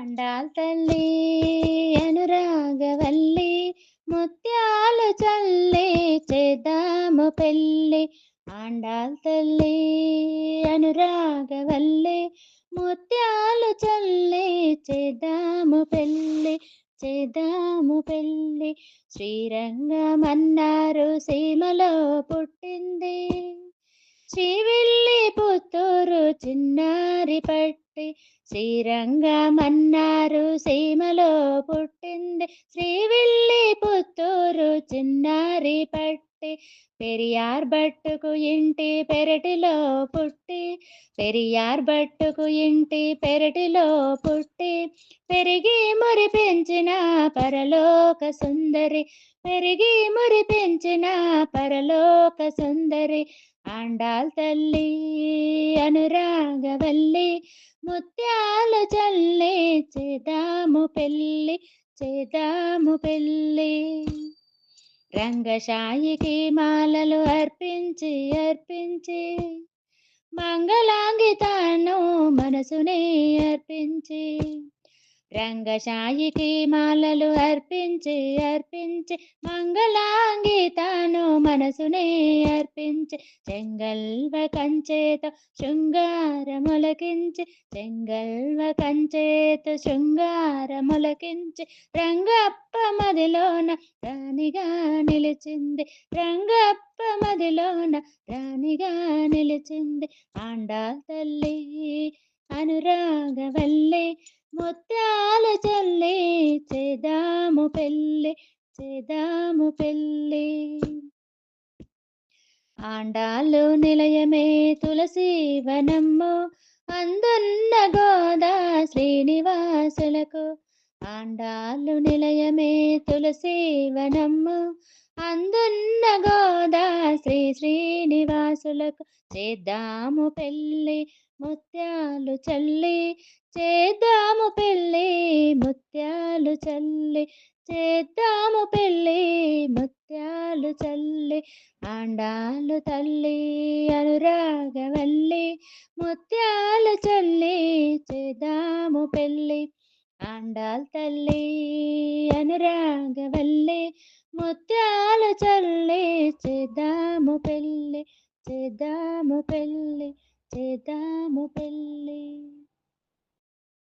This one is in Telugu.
ఆండాల్ తల్లి అనురాగవల్లి ముత్యాలు చల్లి చేద్దాము పెళ్ళి. ఆండాల్ తల్లి అనురాగవల్లి ముత్యాలు చల్లి చేద్దాము పెళ్ళి చేద్దాము పెళ్ళి. శ్రీరంగమన్నారు సీమలో పుట్టింది. శ్రీవిల్లి పుత్తూరు చిన్నారి పట్టి శ్రీరంగమన్నారు సీమలో పుట్టింది శ్రీవిల్లి పుత్తూరు చిన్నారి పట్టి. పెరియార్ బట్టుకు ఇంటి పెరటిలో పుట్టి. పెరియార్ బట్టుకు ఇంటి పెరటిలో పుట్టి. పెరిగి మురి పెంచిన పరలోక సుందరి. పెరిగి మురి పెంచిన పరలోక సుందరి. ఆండాల్ తల్లి అనురాగవల్లి ముత్యాలు చల్లి చేదాము పెళ్ళి చేదాము పెళ్ళి. రంగశాయికి మాలలు అర్పించి అర్పించి మంగళాంగితాను మనసునే అర్పించి. రంగశాయికి మాలలు అర్పించి అర్పించి మంగళాంగితాను మనసునే అర్పించి చెంగల్వ కంచేత శృంగారములకించి చెంగల్వ కంచేత శృంగారములకించి రంగప్ప మదిలోన రాణిగా నిలిచింది రంగప్ప మదిలోన రాణిగా నిలిచింది ఆండా తల్లి అనురాగవల్ ముత్యాల చెల్లి చేదాము పెళ్ళి చేదాము పెళ్ళి. ఆండాలు నిలయమే తులసి వనమ్ము అందున్న గోదా శ్రీనివాసులకు. ఆండాలు నిలయమే తులసి వనమ్ము అందున్న గోదా శ్రీ శ్రీనివాసులకు చేద్దాము పెళ్ళి ముత్యాలు చల్లి చేద్దాము పెళ్ళి ముత్యాలు చల్లి చేద్దాము పెళ్ళి ముత్యాలు చల్లి ఆండాలు తల్లి అనురాగవల్లి ముత్యాలు చల్లి చేద్దాము పెళ్ళి ఆండాల్ తల్లి అనురాగవల్లి ముత్యాల చల్లే చేద్దాము పెళ్ళి చేద్దాము పెళ్ళి చేద్దాము పెళ్ళి.